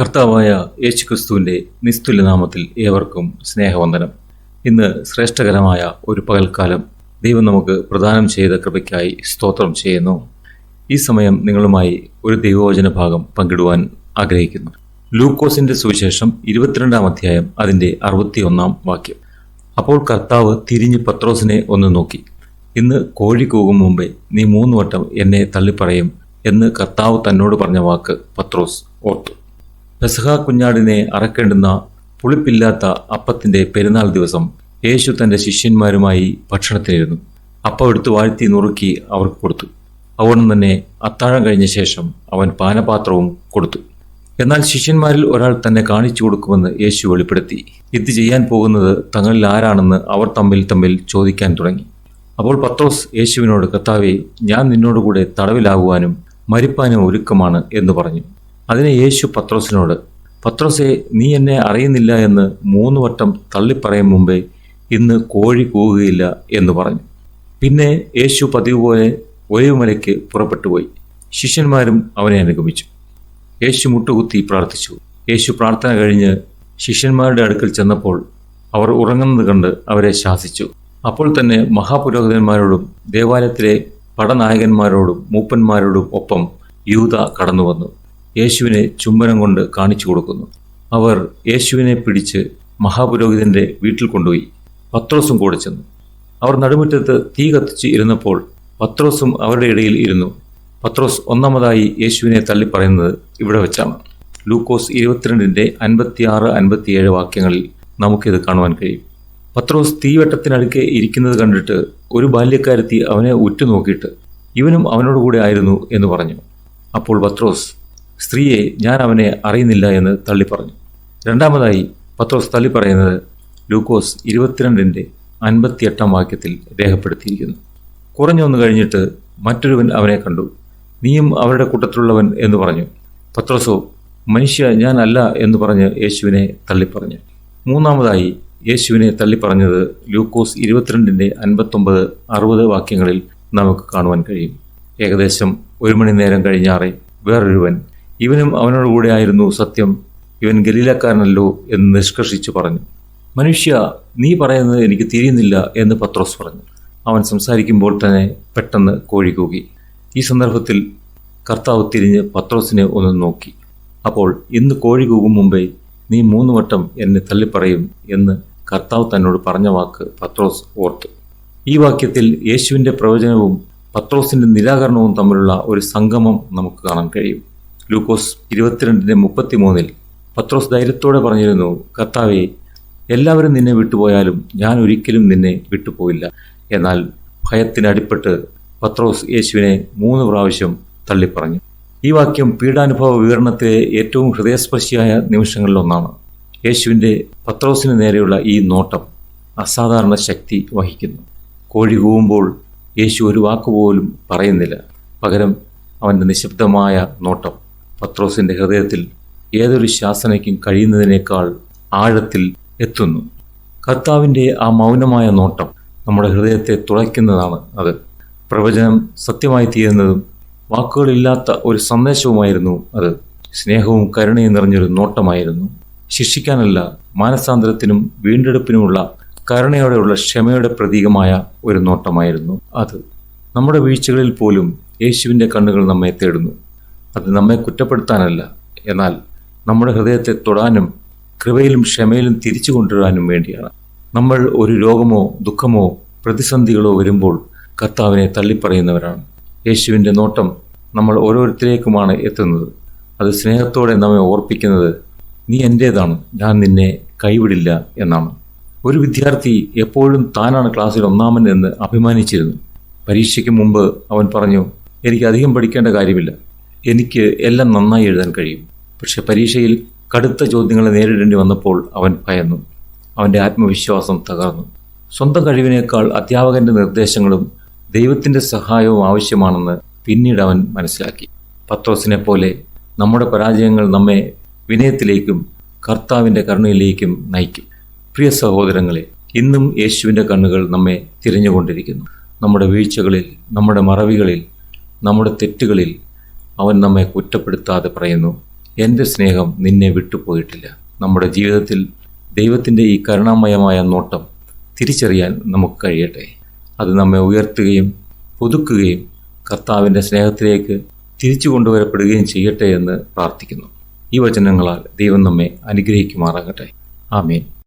കർത്താവായ യേശുക്രിസ്തുവിന്റെ നിസ്തുല്യനാമത്തിൽ ഏവർക്കും സ്നേഹവന്ദനം. ഇന്ന് ശ്രേഷ്ഠകരമായ ഒരു പകൽക്കാലം ദൈവം നമുക്ക് പ്രദാനം ചെയ്ത കൃപയ്ക്കായി സ്തോത്രം ചെയ്യുന്നു. ഈ സമയം നിങ്ങളുമായി ഒരു ദൈവവചന ഭാഗം പങ്കിടുവാൻ ആഗ്രഹിക്കുന്നു. ലൂക്കോസിന്റെ സുവിശേഷം ഇരുപത്തിരണ്ടാം അധ്യായം അതിന്റെ അറുപത്തിയൊന്നാം വാക്യം. അപ്പോൾ കർത്താവ് തിരിഞ്ഞ് പത്രോസിനെ ഒന്ന് നോക്കി. ഇന്ന് കോഴി കൂകും മുമ്പേ നീ മൂന്ന് വട്ടം എന്നെ തള്ളിപ്പറയും എന്ന് കർത്താവ് തന്നോട് പറഞ്ഞ വാക്ക് പത്രോസ് ഓർത്തു. പെസഹ കുഞ്ഞാടിനെ അറക്കേണ്ടുന്ന പുളിപ്പില്ലാത്ത അപ്പത്തിന്റെ പെരുന്നാൾ ദിവസം യേശു തന്റെ ശിഷ്യന്മാരുമായി ഭക്ഷണത്തിനിരുന്നു. അപ്പം എടുത്ത് വാഴ്ത്തി നുറുക്കി അവർക്ക് കൊടുത്തു. അവനും തന്നെ അത്താഴം കഴിഞ്ഞ ശേഷം അവൻ പാനപാത്രവും കൊടുത്തു. എന്നാൽ ശിഷ്യന്മാരിൽ ഒരാൾ തന്നെ കാണിച്ചു കൊടുക്കുമെന്ന് യേശു വെളിപ്പെടുത്തി. ഇത് ചെയ്യാൻ പോകുന്നത് തങ്ങളിൽ ആരാണെന്ന് അവർ തമ്മിൽ തമ്മിൽ ചോദിക്കാൻ തുടങ്ങി. അപ്പോൾ പത്രോസ് യേശുവിനോട് കർത്താവെ ഞാൻ നിന്നോടുകൂടെ തടവിലാകുവാനും മരിപ്പാനും ഒരുക്കമാണ് എന്ന് പറഞ്ഞു. അതിന് യേശു പത്രോസിനോട് പത്രോസെ നീ എന്നെ അറിയുന്നില്ല എന്ന് മൂന്ന് വട്ടം തള്ളിപ്പറയും മുമ്പേ ഇന്ന് കോഴി കൂകുകയില്ല എന്ന് പറഞ്ഞു. പിന്നെ യേശു പതിവ് പോലെ ഒലിവുമലയ്ക്ക് പുറപ്പെട്ടുപോയി ശിഷ്യന്മാരും അവനെ അനുഗമിച്ചു. യേശു മുട്ടുകുത്തി പ്രാർത്ഥിച്ചു. യേശു പ്രാർത്ഥന കഴിഞ്ഞ് ശിഷ്യന്മാരുടെ അടുക്കൽ ചെന്നപ്പോൾ അവർ ഉറങ്ങുന്നത് കണ്ട് അവരെ ശാസിച്ചു. അപ്പോൾ തന്നെ മഹാപുരോഹിതന്മാരോടും ദേവാലയത്തിലെ പടനായകന്മാരോടും മൂപ്പന്മാരോടും ഒപ്പം യൂത കടന്നു വന്നു യേശുവിനെ ചുംബനം കൊണ്ട് കാണിച്ചു കൊടുക്കുന്നു. അവർ യേശുവിനെ പിടിച്ച് മഹാപുരോഹിതന്റെ വീട്ടിൽ കൊണ്ടുപോയി പത്രോസും കൂടെ ചെന്നു. അവർ നടുമുറ്റത്ത് തീ കത്തിച്ച് ഇരുന്നപ്പോൾ പത്രോസും അവരുടെ ഇടയിൽ ഇരുന്നു. പത്രോസ് ഒന്നാമതായി യേശുവിനെ തള്ളിപ്പറയുന്നത് ഇവിടെ വെച്ചാണ്. ലൂക്കോസ് ഇരുപത്തിരണ്ടിന്റെ അൻപത്തിയാറ് അൻപത്തിയേഴ് വാക്യങ്ങളിൽ നമുക്കിത് കാണുവാൻ കഴിയും. പത്രോസ് തീവെട്ടത്തിനടുക്കെ ഇരിക്കുന്നത് കണ്ടിട്ട് ഒരു ബാല്യക്കാരത്തി അവനെ ഉറ്റുനോക്കിയിട്ട് ഇവനും അവനോടുകൂടെ ആയിരുന്നു എന്ന് പറഞ്ഞു. അപ്പോൾ പത്രോസ് സ്ത്രീയെ ഞാൻ അവനെ അറിയുന്നില്ല എന്ന് തള്ളിപ്പറഞ്ഞു രണ്ടാമതായി പത്രോസ് തള്ളിപ്പറയുന്നത് ലൂക്കോസ് ഇരുപത്തിരണ്ടിന്റെ അൻപത്തിയെട്ടാം വാക്യത്തിൽ രേഖപ്പെടുത്തിയിരിക്കുന്നു. കുറഞ്ഞൊന്ന് കഴിഞ്ഞിട്ട് മറ്റൊരുവൻ അവനെ കണ്ടു. നീയും അവരുടെ കൂട്ടത്തിലുള്ളവൻ എന്ന് പറഞ്ഞു. പത്രോസോ മനുഷ്യ അല്ല എന്ന് പറഞ്ഞ് യേശുവിനെ തള്ളിപ്പറഞ്ഞു മൂന്നാമതായി യേശുവിനെ തള്ളിപ്പറഞ്ഞത് ലൂക്കോസ് ഇരുപത്തിരണ്ടിന്റെ അൻപത്തൊമ്പത് അറുപത് വാക്യങ്ങളിൽ നമുക്ക് കാണുവാൻ കഴിയും. ഏകദേശം ഒരു മണി നേരം കഴിഞ്ഞാറെ വേറൊരുവൻ ഇവനും അവനോട് കൂടെ ആയിരുന്നു സത്യം. ഇവൻ ഗലീലക്കാരനല്ലോ എന്ന് നിഷ്കർഷിച്ചു പറഞ്ഞു. മനുഷ്യ നീ പറയുന്നത് എനിക്ക് തിരിയുന്നില്ല എന്ന് പത്രോസ് പറഞ്ഞു. അവൻ സംസാരിക്കുമ്പോൾ തന്നെ പെട്ടെന്ന് കോഴി കൂകി ഈ സന്ദർഭത്തിൽ കർത്താവ് തിരിഞ്ഞ് പത്രോസിനെ ഒന്ന് നോക്കി. അപ്പോൾ ഇന്ന് കോഴി കൂകും മുമ്പേ നീ മൂന്ന് വട്ടം എന്നെ തള്ളിപ്പറയും എന്ന് കർത്താവ് തന്നോട് പറഞ്ഞ വാക്ക് പത്രോസ് ഓർത്തു. ഈ വാക്യത്തിൽ യേശുവിന്റെ പ്രവചനവും പത്രോസിന്റെ നിരാകരണവും തമ്മിലുള്ള ഒരു സംഗമം നമുക്ക് കാണാൻ കഴിയും. ലൂക്കോസ് ഇരുപത്തിരണ്ടിന്റെ മുപ്പത്തിമൂന്നിൽ പത്രോസ് ധൈര്യത്തോടെ പറഞ്ഞിരുന്നു കർത്താവെ എല്ലാവരും നിന്നെ വിട്ടുപോയാലും ഞാൻ ഒരിക്കലും നിന്നെ വിട്ടുപോയില്ല എന്നാൽ ഭയത്തിനടിപ്പെട്ട് പത്രോസ് യേശുവിനെ മൂന്ന് പ്രാവശ്യം തള്ളിപ്പറഞ്ഞു. ഈ വാക്യം പീഡാനുഭവ വിവരണത്തിലെ ഏറ്റവും ഹൃദയസ്പർശിയായ നിമിഷങ്ങളിലൊന്നാണ് യേശുവിന്റെ പത്രോസിന് നേരെയുള്ള ഈ നോട്ടം അസാധാരണ ശക്തി വഹിക്കുന്നു. കോഴി കൂവുമ്പോൾ യേശു ഒരു വാക്കുപോലും പറയുന്നില്ല. പകരം അവന്റെ നിശബ്ദമായ നോട്ടം. പത്രോസിന്റെ ഹൃദയത്തിൽ ഏതൊരു ശാസനയ്ക്കും കഴിയുന്നതിനേക്കാൾ ആഴത്തിൽ എത്തുന്നു. കർത്താവിന്റെ ആ മൗനമായ നോട്ടം നമ്മുടെ ഹൃദയത്തെ തുളയ്ക്കുന്നതാണ് അത്. പ്രവചനം സത്യമായി തീരുന്നതും വാക്കുകളില്ലാത്ത ഒരു സന്ദേശവുമായിരുന്നു അത്. സ്നേഹവും കരുണയും നിറഞ്ഞൊരു നോട്ടമായിരുന്നു. ശിക്ഷിക്കാനല്ല മാനസാന്തരത്തിനും വീണ്ടെടുപ്പിനുമുള്ള കരുണയോടെയുള്ള ക്ഷമയുടെ പ്രതീകമായ ഒരു നോട്ടമായിരുന്നു അത്. നമ്മുടെ വീഴ്ചകളിൽ പോലും യേശുവിന്റെ കണ്ണുകൾ നമ്മെ തേടുന്നു. അത് നമ്മെ കുറ്റപ്പെടുത്താനല്ല. എന്നാൽ നമ്മുടെ ഹൃദയത്തെ തൊടാനും കൃപയിലും ക്ഷമയിലും തിരിച്ചു കൊണ്ടുവരാനും വേണ്ടിയാണ്. നമ്മൾ ഒരു രോഗമോ ദുഃഖമോ പ്രതിസന്ധികളോ വരുമ്പോൾ കർത്താവിനെ തള്ളിപ്പറയുന്നവരാണ്. യേശുവിന്റെ നോട്ടം നമ്മൾ ഓരോരുത്തരേക്കുമാണ് എത്തുന്നത്. അത് സ്നേഹത്തോടെ നമ്മെ ഓർപ്പിക്കുന്നത് നീ എന്റേതാണ് ഞാൻ നിന്നെ കൈവിടില്ല എന്നാണ്. ഒരു വിദ്യാർത്ഥി എപ്പോഴും താനാണ് ക്ലാസ്സിൽ ഒന്നാമൻ എന്ന് അഭിമാനിച്ചിരുന്നു. പരീക്ഷയ്ക്ക് മുമ്പ് അവൻ പറഞ്ഞു എനിക്ക് അധികം പഠിക്കേണ്ട കാര്യമില്ല. എനിക്ക് എല്ലാം നന്നായി എഴുതാൻ കഴിയും. പക്ഷെ പരീക്ഷയിൽ കടുത്ത ചോദ്യങ്ങളെ നേരിടേണ്ടി വന്നപ്പോൾ അവൻ ഭയന്നു. അവന്റെ ആത്മവിശ്വാസം തകർന്നു. സ്വന്തം കഴിവിനേക്കാൾ അധ്യാപകന്റെ നിർദ്ദേശങ്ങളും ദൈവത്തിന്റെ സഹായവും ആവശ്യമാണെന്ന് പിന്നീട് അവൻ മനസ്സിലാക്കി. പത്രോസിനെ പോലെ നമ്മുടെ പരാജയങ്ങൾ നമ്മെ വിനയത്തിലേക്കും കർത്താവിന്റെ കരുണയിലേക്കും നയിക്കും. പ്രിയ സഹോദരങ്ങളെ ഇന്നും യേശുവിന്റെ കണ്ണുകൾ നമ്മെ തിരിഞ്ഞുകൊണ്ടിരിക്കുന്നു. നമ്മുടെ വീഴ്ചകളിൽ നമ്മുടെ മറവികളിൽ നമ്മുടെ തെറ്റുകളിൽ അവൻ നമ്മെ കുറ്റപ്പെടുത്താതെ പറയുന്നു എന്റെ സ്നേഹം നിന്നെ വിട്ടുപോയിട്ടില്ല നമ്മുടെ ജീവിതത്തിൽ ദൈവത്തിന്റെ ഈ കരുണാമയമായ നോട്ടം തിരിച്ചറിയാൻ നമുക്ക് കഴിയട്ടെ. അത് നമ്മെ ഉയർത്തുകയും പുതുക്കുകയും കർത്താവിന്റെ സ്നേഹത്തിലേക്ക് തിരിച്ചു കൊണ്ടുവരപ്പെടുകയും ചെയ്യട്ടെ എന്ന് പ്രാർത്ഥിക്കുന്നു. ഈ വചനങ്ങളാൽ ദൈവം നമ്മെ അനുഗ്രഹിക്കുമാറാകട്ടെ. ആമേൻ.